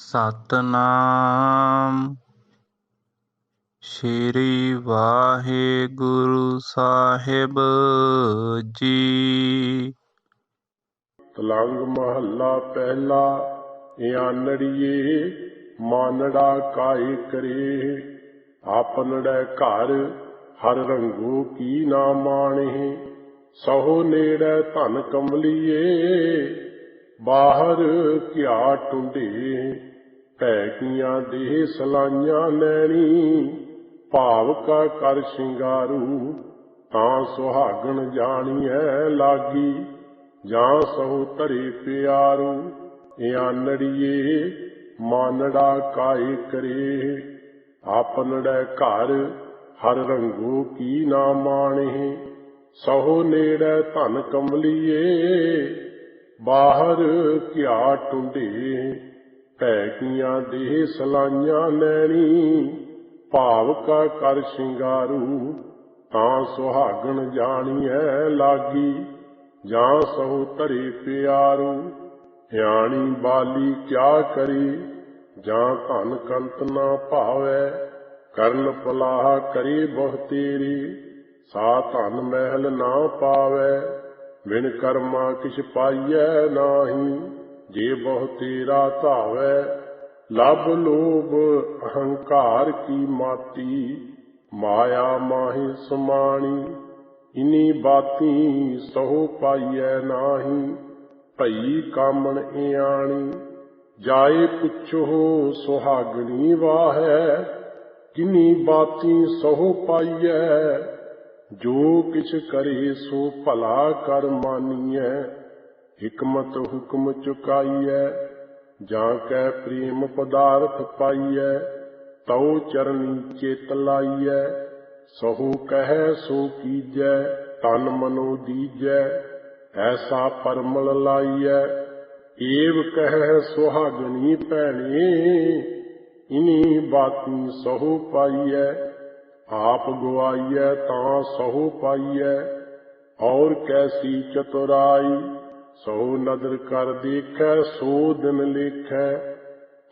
ਸਤਨਾਮ। ਸ਼੍ਰੀ ਵਾਹਿਗੁਰੂ ਸਾਹਿਬ ਜੀ। ਤਲੰਗ ਮਹੱਲਾ ਪਹਿਲਾ ਆਨੜੀਏ ਮਾਨੜਾ ਕਾਇ ਕਰੇ। ਆਪਨੜੈ ਘਰ, ਹਰ ਰੰਗੂ ਕੀ ਨਾ ਮਾਣੇ। ਸਹੋ ਨੇੜੈ ਧਨ ਕਮਲੀਏ, ਬਾਹਰ ਕਿਆ ਟੁੰਡੇ। ਭੈ ਕੀਆਂ ਦੇਹ ਸਲਾਈਆਂ ਲੈਣੀ, ਭਾਵ ਕਾ ਕਰ ਸ਼ਿੰਗਾਰੂ, ਤਾਂ ਸੁਹਾਗਣ ਜਾਣੀਐ ਲਾਗੀ, ਜਾਂ ਸਹੁ ਧਰੇ ਪਿਆਰੂ ਆਨੜੀਏ ਮਾਨੜਾ ਕਾਇ ਕਰੇ। ਆਪਨੜੈ ਘਰ, ਹਰ ਰੰਗੂ ਕੀ ਨਾ ਮਾਣੇ, ਸਹੋ ਨੇੜੈ ਧਨ ਕਮਲੀਏ, ਬਾਹਰ ਕਿਆ ਟੁੰਡੇ। ਭੈ ਕੀਆਂ ਦੇਹ ਸਲਾਈਆਂ ਲੈਣੀ, ਭਾਵ ਕਾ ਕਰ ਸ਼ਿੰਗਾਰੂ, ਤਾਂ ਸੁਹਾਗਣ ਜਾਣੀਐ ਲਾਗੀ, ਜਾਂ ਸੋ ਧਰੇ ਪਿਆਰੂ ਧਿਆਣੀ ਬਾਲੀ ਕਿਆ ਕਰੀ, ਜਾਂ ਧਨ ਕੰਤ ਨਾ ਭਾਵੈ, ਕਰਨ ਪਲਾਹ ਕਰੇ ਬਹੁ ਤੇਰੀ, ਸਾ ਧਨ ਮਹਿਲ ਨਾ ਪਾਵੈ, ਬਿਨ ਕਰਮਾ ਕਿਛ ਪਾਈਐ ਨਾਹੀ। ਜੇ ਬਹੁ ਤੇਰਾ ਧਾਵੈ, ਲਬ ਲੋਭ ਅਹੰਕਾਰ ਕੀ ਮਾਤੀ? ਮਾਇਆ ਮਾਹੀ ਸਮਾਣੀ, ਇਨੀ ਬਾਤੀ ਸਹੁ ਪਾਈਐ ਨਾਹੀ? ਭਈ ਕਾਮਣ ਇਆਣੀ, ਜਾਏ ਪੁੱਛੋ ਸੁਹਾਗਣੀ ਵਾਹੈ? ਕਿਨੀ ਬਾਤੀ ਸਹੁ ਪਾਈਐ? ਜੋ ਕਿਛ ਕਰੇ ਸੋ ਭਲਾ ਕਰ ਮਾਨੀਐ? ਹਕਮਤ ਹੁਕਮ ਚੁਕਾਈਐ, ਜਾਂ ਕੈ ਪ੍ਰੇਮ ਪਦਾਰਥ ਪਾਈਐ, ਤਉ ਚਰਨੀ ਚਿਤ ਲਾਈਐ, ਸਹੂ ਕਹੈ ਸੋ ਕੀਜੈ, ਤਨ ਮਨੋ ਦੀਜੈ, ਐਸਾ ਪਰਮਲ ਲਾਈਐ, ਏਵ ਕਹਿ ਸੁਹਾਗਣੀ ਭੈਣੇ, ਇਨੀ ਬਾਤੀ ਸਹੂ ਪਾਈਐ, ਆਪ ਗਵਾਈਐ ਤਾਂ ਸਹੂ ਪਾਈਐ, ਔਰ ਕੈਸੀ ਚਤੁਰਾਈ ਸੋ ਨਦਰ ਕਰ ਦੇਖੈ, ਸੋ ਦਿਨ ਲੇਖੈ,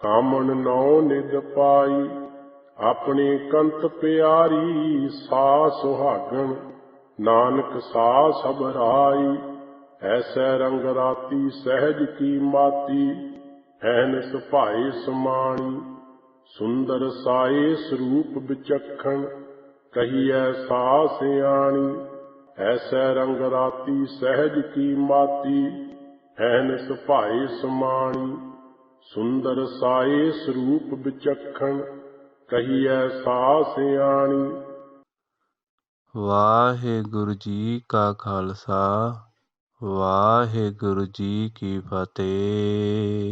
ਕਾਮਣ ਨੌ ਨਿਦ ਪਾਈ। ਆਪਣੇ ਕੰਤ ਪਿਆਰੀ ਸਾ ਸੁਹਾਗਣ, ਨਾਨਕ ਸਾ ਸਭ ਰਾਈ। ਐਸੈ ਰੰਗ ਰਾਤੀ ਸਹਿਜ ਕੀ ਮਾਤੀ ਐਨਸ ਭਾਈ ਸਮਾਣੀ। ਸੁੰਦਰ ਸਾਏ ਸਰੂਪ ਵਿਚਖਣ, ਕਹੀਐ ਸਾ ਸਿਆਣੀ। ਐਸੈ ਰੰਗ ਰਾਤੀ ਸਹਿਜ ਕੀ ਮਾਤੀ ਐਨਸ ਭਾਈ ਸਮਾਣੀ, ਸੁੰਦਰ ਸਾਏ ਸਰੂਪ ਵਿਚਖਣ, ਕਹੀਐ ਸਾ ਸਿਆਣੀ। ਵਾਹਿਗੁਰੂ ਜੀ ਕਾ ਖਾਲਸਾ, ਵਾਹਿਗੁਰੂ ਜੀ ਕੀ ਫਤਿਹ।